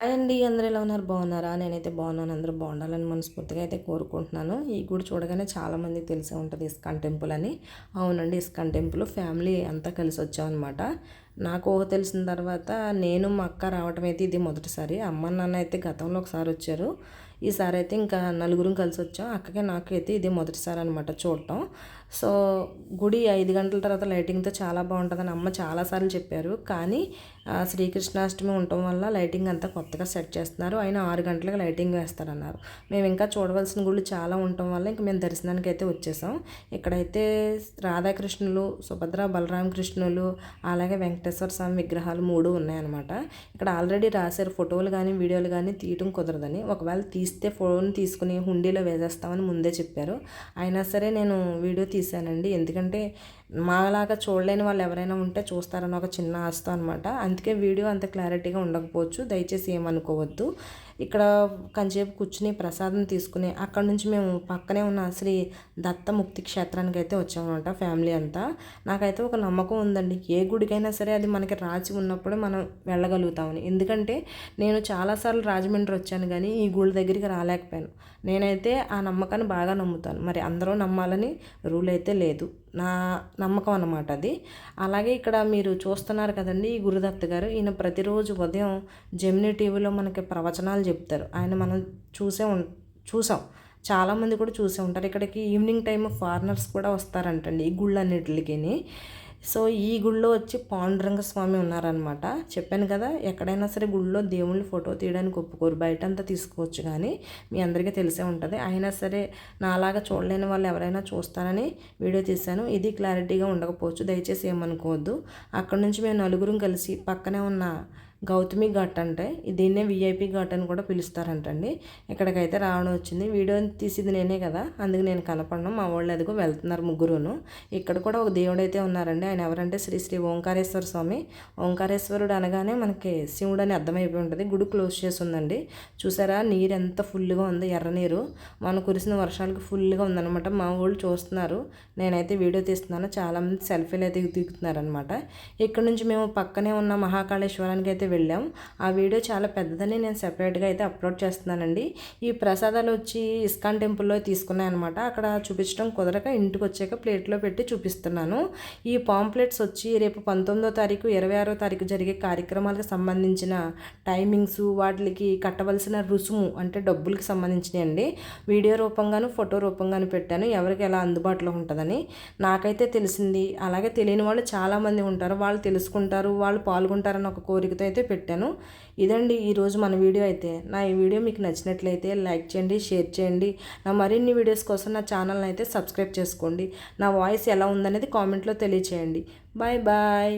Hi అండి అందరూ ఎలా ఉన్నారు? బాగున్నారా? నేనైతే బాగున్నాను. అందరూ బాగుండాలని మనస్ఫూర్తిగా అయితే కోరుకుంటున్నాను. ఈ గుడి చూడగానే చాలామంది తెలిసే ఉంటుంది ఇస్కాన్ టెంపుల్ అని. అవునండి ఇస్కాన్ టెంపుల్. ఫ్యామిలీ అంతా కలిసి వచ్చామన్నమాట. నాకు ఊహ తెలిసిన తర్వాత నేను మా అక్క రావటం అయితే ఇది మొదటిసారి. అమ్మ నాన్న అయితే గతంలో ఒకసారి వచ్చారు. ఈసారి అయితే ఇంకా నలుగురం కలిసి వచ్చాం. అక్కకే నాకు అయితే ఇది మొదటిసారి అనమాట చూడటం. సో గుడి ఐదు గంటల తర్వాత లైటింగ్తో చాలా బాగుంటుందని అమ్మ చాలాసార్లు చెప్పారు. కానీ శ్రీకృష్ణాష్టమి ఉండటం వల్ల లైటింగ్ అంతా కొత్తగా సెట్ చేస్తున్నారు. ఆయన ఆరు గంటలకు లైటింగ్ వేస్తారన్నారు. మేము ఇంకా చూడవలసిన గుళ్ళు చాలా ఉండటం వల్ల ఇంక మేము దర్శనానికి అయితే వచ్చేసాం. ఇక్కడైతే రాధాకృష్ణులు సుభద్ర బలరామకృష్ణులు అలాగే వెంకటేశ్వర స్వామి విగ్రహాలు మూడు ఉన్నాయన్నమాట. ఇక్కడ ఆల్రెడీ రాశారు ఫోటోలు కానీ వీడియోలు కానీ తీయటం కుదరదని. ఒకవేళ తీస్తే ఫోన్ తీసుకుని హుండీలో వేసేస్తామని ముందే చెప్పారు. అయినా సరే నేను వీడియో తీశానండి. ఎందుకంటే మాలాగా చూడలేని వాళ్ళు ఎవరైనా ఉంటే చూస్తారని ఒక చిన్న ఆస్తో అనమాట అందుకే వీడియో అంత క్లారిటీగా ఉండకపోవచ్చు. దయచేసి ఏమనుకోవద్దు. ఇక్కడ కంచేపు కూర్చుని ప్రసాదం తీసుకుని అక్కడ నుంచి మేము పక్కనే ఉన్న శ్రీ దత్త ముక్తి క్షేత్రానికి అయితే వచ్చామన్నమాట ఫ్యామిలీ అంతా. నాకైతే ఒక నమ్మకం ఉందండి. ఏ గుడికైనా సరే అది మనకి రాసి ఉన్నప్పుడు మనం వెళ్ళగలుగుతామని. ఎందుకంటే నేను చాలాసార్లు రాజమండ్రి వచ్చాను కానీ ఈ గుడి దగ్గరికి రాలేకపోయాను. నేనైతే ఆ నమ్మకాన్ని బాగా నమ్ముతాను. మరి అందరూ నమ్మాలని రూల్ అయితే లేదు. నా నమ్మకం అన్నమాట అది. అలాగే ఇక్కడ మీరు చూస్తున్నారు కదండి ఈ గురుదత్త గారు ఈయన ప్రతిరోజు ఉదయం జెమినీ టీవీలో మనకి ప్రవచనాలు చెప్తారు. ఆయన మనం చూసే ఉం చూసాం. చాలామంది కూడా చూసే ఉంటారు. ఇక్కడికి ఈవినింగ్ టైం ఫారినర్స్ కూడా వస్తారంటండి ఈ గుళ్ళన్నిటికి సో ఈ గుళ్ళో వచ్చి పాండురంగ స్వామి ఉన్నారనమాట చెప్పాను కదా ఎక్కడైనా సరే గుళ్ళో దేవుళ్ళని ఫోటో తీయడానికి ఒప్పుకోరు. బయట అంతా తీసుకోవచ్చు కానీ మీ అందరికీ తెలిసే ఉంటుంది. అయినా సరే నాలాగా చూడలేని వాళ్ళు ఎవరైనా చూస్తారని వీడియో తీశాను. ఇది క్లారిటీగా ఉండకపోవచ్చు. దయచేసి ఏమనుకోవద్దు. అక్కడ నుంచి మేము నలుగురం కలిసి పక్కనే ఉన్న గౌతమి ఘాట్ అంటే దీన్నే విఐపి ఘాట్ అని కూడా పిలుస్తారంటండి. ఇక్కడికైతే రావడం వచ్చింది వీడియో తీసింది నేనే కదా అందుకు నేను కనపడను మా వాళ్ళు అదిగో వెళ్తున్నారు ముగ్గురును. ఇక్కడ కూడా ఒక దేవుడు అయితే ఉన్నారండి ఆయన ఎవరంటే శ్రీ శ్రీ ఓంకారేశ్వర స్వామి. ఓంకారేశ్వరుడు అనగానే మనకి శివుడు అని అర్థమైపోయి ఉంటుంది గుడి క్లోజ్ చేసి ఉందండి చూసారా నీరు ఎంత ఫుల్గా ఉంది ఎర్ర నీరు. మన కురిసిన వర్షాలకు ఫుల్గా ఉందన్నమాట మా వాళ్ళు చూస్తున్నారు. నేనైతే వీడియో తీస్తున్నాను చాలామంది సెల్ఫీలు అయితే దిగుతున్నారనమాట ఇక్కడ నుంచి మేము పక్కనే ఉన్న మహాకాళేశ్వరానికి అయితే వెళ్ళాం. ఆ వీడియో చాలా పెద్దదని నేను సెపరేట్గా అయితే అప్లోడ్ చేస్తున్నానండి. ఈ ప్రసాదాలు వచ్చి ఇస్కాన్ టెంపుల్లో తీసుకున్నాయి అనమాట అక్కడ చూపించడం కుదరక ఇంటికి వచ్చాక ప్లేట్లో పెట్టి చూపిస్తున్నాను. ఈ పాంప్లెట్స్ వచ్చి రేపు పంతొమ్మిదో తారీఖు ఇరవై ఆరో తారీఖు జరిగే కార్యక్రమాలకు సంబంధించిన టైమింగ్స్ వాటికి కట్టవలసిన రుసుము అంటే డబ్బులకు సంబంధించినవి అండి వీడియో రూపంగాను ఫోటో రూపంగాను పెట్టాను. ఎవరికి ఎలా అందుబాటులో ఉంటుందని నాకైతే తెలిసింది. అలాగే తెలియని వాళ్ళు చాలామంది ఉంటారు. వాళ్ళు తెలుసుకుంటారు. వాళ్ళు పాల్గొంటారని ఒక కోరికతో అయితే అయితే పెట్టాను. ఇదండి ఈరోజు మన వీడియో అయితే. నా ఈ వీడియో మీకు నచ్చినట్లయితే లైక్ చేయండి షేర్ చేయండి. నా మరిన్ని వీడియోస్ కోసం నా ఛానల్ని అయితే సబ్స్క్రైబ్ చేసుకోండి. నా వాయిస్ ఎలా ఉందనేది కామెంట్లో తెలియచేయండి. Bye bye.